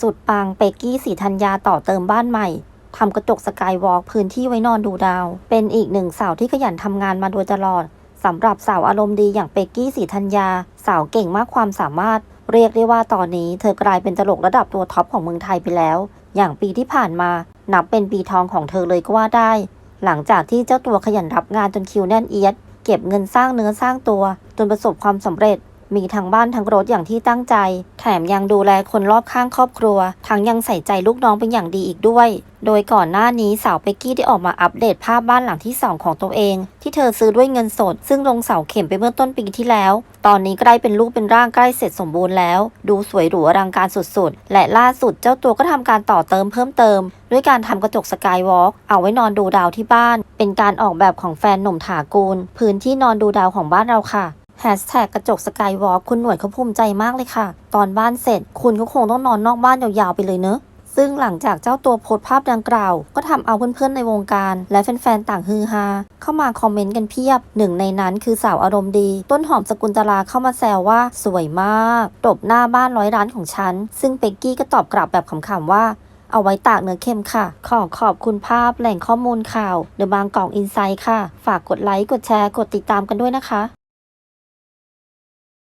สุดปังเปกกี้สีธัญญาต่อเติมบ้านใหม่ทำกระจกสกายวอล์กพื้นที่ไว้นอนดูดาว เป็นอีกหนึ่งสาวที่ขยันทำงานมาโดยตลอดสำหรับสาวอารมณ์ดีอย่างเปกกี้สีธัญญา สาวเก่งมากความสามารถ เรียกได้ว่าตอนนี้เธอกลายเป็นตลกระดับตัวท็อปของเมืองไทยไปแล้ว อย่างปีที่ผ่านมา นับเป็นปีทองของเธอเลยก็ว่าได้ หลังจากที่เจ้าตัวขยันรับงานจนคิวแน่นเอียด เก็บเงินสร้างเนื้อสร้างตัว จนประสบความสำเร็จ มีทั้งบ้านทั้งรถอย่างที่ตั้งใจ แถมยังดูแลคนรอบข้างครอบครัว ทั้งยังใส่ใจลูกน้องเป็นอย่างดีอีกด้วย โดยก่อนหน้านี้สาวเป็กกี้ได้ออกมาอัปเดตภาพบ้านหลังที่ 2 ของตัวเอง ที่เธอซื้อด้วยเงินสด ซึ่งลงเสาเข็มไปเมื่อต้นปีที่แล้ว ตอนนี้ใกล้เป็นรูปเป็นร่างใกล้เสร็จสมบูรณ์แล้ว ดูสวยหรูอลังการสุดๆ และล่าสุดเจ้าตัวก็ทำการต่อเติมเพิ่มเติม ด้วยการทำกระจกสกายวอล์กเอาไว้นอนดูดาวที่บ้าน เป็นการออกแบบของแฟนหนุ่มถากูล พื้นที่นอนดูดาวของบ้านเราค่ะ แฮชแท็กกระจกสกายวอล์กคุณหน่วยเขาภูมิใจมากเลยค่ะ ตอนบ้านเสร็จ คุณก็คงต้องนอนนอกบ้านยาวๆไปเลยเนอะ ซึ่งหลังจากเจ้าตัวโพสภาพดังกล่าว ก็ทำเอาเพื่อนๆในวงการ และแฟนๆต่างฮือฮาเข้ามาคอมเมนต์กันเพียบ หนึ่งในนั้นคือสาวอารมณ์ดี ต้นหอมสกุลตลาเข้ามาแซวว่าสวยมากตบหน้าบ้านร้อยร้านของฉัน ซึ่งเป็กกี้ก็ตอบกลับแบบขำๆว่าเอาไว้ตากเนื้อเค็มค่ะ ขอขอบคุณภาพแหล่งข้อมูลข่าวเดอะบางกอกอินไซด์ค่ะ ฝากกดไลค์ กดแชร์ กดติดตามกันด้วยนะคะ